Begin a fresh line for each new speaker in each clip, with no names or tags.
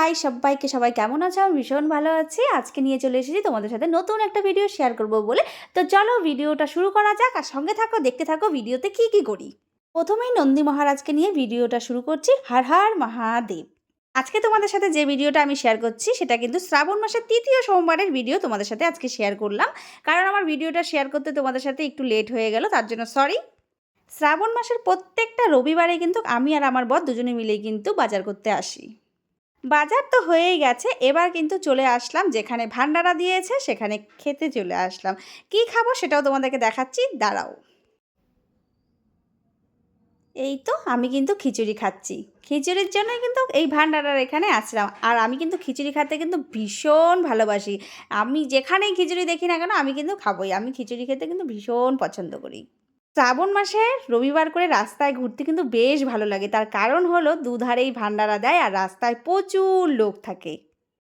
High সবাইকে, সবাই কেমন আছো? আমি ভীষণ ভালো আছি। আজকে নিয়ে চলে এসেছি তোমাদের সাথে নতুন একটা ভিডিও শেয়ার করব বলে। তো চলো ভিডিওটা শুরু করা যাক আর সঙ্গে থাকো, দেখতে থাকো ভিডিওতে কি কি করি। প্রথমেই নন্দী মহারাজকে নিয়ে ভিডিওটা শুরু করছি, হার হার মহাদেব। আজকে তোমাদের সাথে যে ভিডিওটা আমি শেয়ার করছি, সেটা কিন্তু শ্রাবণ মাসের তৃতীয় সোমবারের ভিডিও তোমাদের সাথে আজকে শেয়ার করলাম। কারণ আমার ভিডিওটা শেয়ার করতে তোমাদের সাথে একটু লেট হয়ে গেল, তার জন্য সরি শ্রাবণ মাসের প্রত্যেকটা রবিবারে কিন্তু আমি আর আমার বর দুজনে মিলেই কিন্তু বাজার করতে আসি। বাজার তো হয়েই গেছে, এবার কিন্তু চলে আসলাম যেখানে ভান্ডারা দিয়েছে, সেখানে খেতে চলে আসলাম। কি খাব সেটাও তোমাদেরকে দেখাচ্ছি, দাঁড়াও। এই তো আমি কিন্তু খিচুড়ি খাচ্ছি। খিচুড়ির জন্যই কিন্তু এই ভান্ডারার এখানে আসলাম। আর আমি কিন্তু খিচুড়ি খেতে কিন্তু ভীষণ ভালোবাসি। আমি যেখানেই খিচুড়ি দেখি না কেন, আমি কিন্তু খাবোই। আমি খিচুড়ি খেতে কিন্তু ভীষণ পছন্দ করি। শ্রাবণ মাসে রবিবার করে রাস্তায় ঘুরতে কিন্তু বেশ ভালো লাগে। তার কারণ হলো দুধারেই ভান্ডারা দেয় আর রাস্তায় প্রচুর লোক থাকে।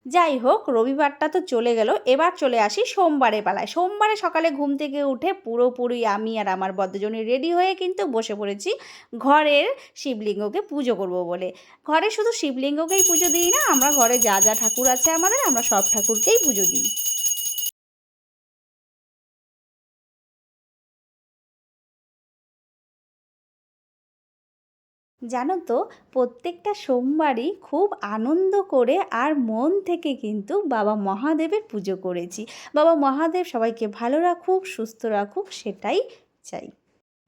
যাই হোক, রবিবারটা তো চলে গেল। এবার চলে আসি সোমবারে পালায়। সোমবারে সকালে ঘুম থেকে উঠে পুরোপুরি আমি আর আমার বদ্ধজনী রেডি হয়ে কিন্তু বসে পড়েছি ঘরের শিবলিঙ্গকে পুজো করব বলে। ঘরে শুধু শিবলিঙ্গকেই পুজো দিই না, আমরা ঘরে যা যা ঠাকুর আছে আমাদের, আমরা সব ঠাকুরকেই পুজো দিই। জানো তো, প্রত্যেকটা সোমবারই খুব আনন্দ করে আর মন থেকে কিন্তু বাবা মহাদেবের পুজো করেছি। বাবা মহাদেব সবাইকে ভালো রাখুক, সুস্থ রাখুক, সেটাই চাই।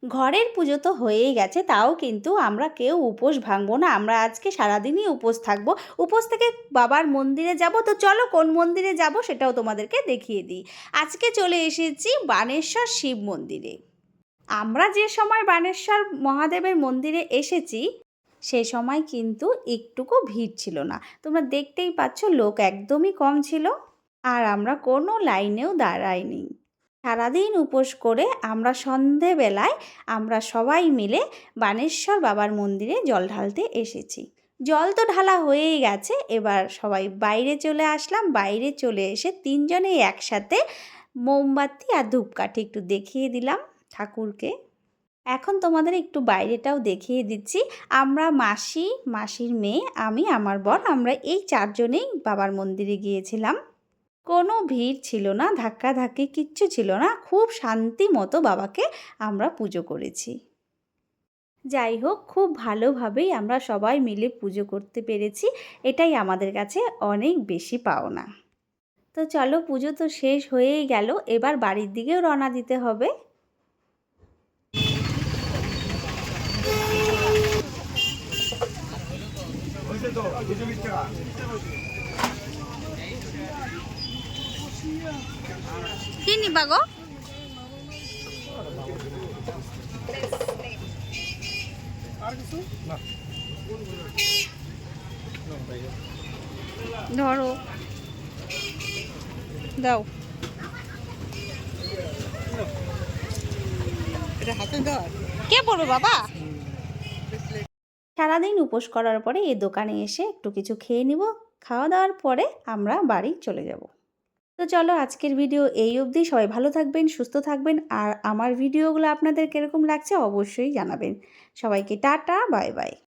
ঘরের পুজো তো হয়েই গেছে, তাও কিন্তু আমরা কেউ উপোস ভাঙবো না। আমরা আজকে সারাদিনই উপোস থাকব। উপোস থেকে বাবার মন্দিরে যাব তো চলো কোন মন্দিরে যাব সেটাও তোমাদেরকে দেখিয়ে দিই। আজকে চলে এসেছি বানেশ্বর শিব মন্দিরে। আমরা যে সময় বানেশ্বর মহাদেবের মন্দিরে এসেছি, সে সময় কিন্তু একটুকু ভিড় ছিল না। তোমরা দেখতেই পাচ্ছ লোক একদমই কম ছিল আর আমরা কোনো লাইনেও দাঁড়াইনি। সারাদিন উপোস করে আমরা সন্ধেবেলায় আমরা সবাই মিলে বানেশ্বর বাবার মন্দিরে জল ঢালতে এসেছি। জল তো ঢালা হয়েই গেছে, এবার সবাই বাইরে চলে আসলাম। বাইরে চলে এসে তিনজনেই একসাথে মোমবাতি আর ধূপকাঠি একটু দেখিয়ে দিলাম। ঠাকুরকে। এখন তোমাদের একটু বাইরেটাও দেখিয়ে দিচ্ছি। আমরা মাসি, মাসির মেয়ে, আমি, আমার বর, আমরা এই চারজনেই বাবার মন্দিরে গিয়েছিলাম। কোনো ভিড় ছিল না ধাক্কা ধাক্কি কিচ্ছু ছিল না, খুব শান্তি মতো বাবাকে আমরা পুজো করেছি। যাই হোক, খুব ভালোভাবেই আমরা সবাই মিলে পুজো করতে পেরেছি, এটাই আমাদের কাছে অনেক বেশি পাওনা। তো চলো, পুজো তো শেষ হয়েই গেল, এবার বাড়ির দিকেও রওনা দিতে হবে। কি নিবা গো? ধরো। দাও। কে পড়বে বাবা? সারাদিন উপোস করার পরে এই দোকানে এসে একটু কিছু খেয়ে নিব। খাওয়া দাওয়ার পরে আমরা বাড়ি চলে যাব। তো চলো আজকের ভিডিও এই অবধি। সবাই ভালো থাকবেন, সুস্থ থাকবেন। আর আমার ভিডিওগুলো আপনাদের কীরকম লাগছে অবশ্যই জানাবেন। সবাইকে টাটা, বাই বাই।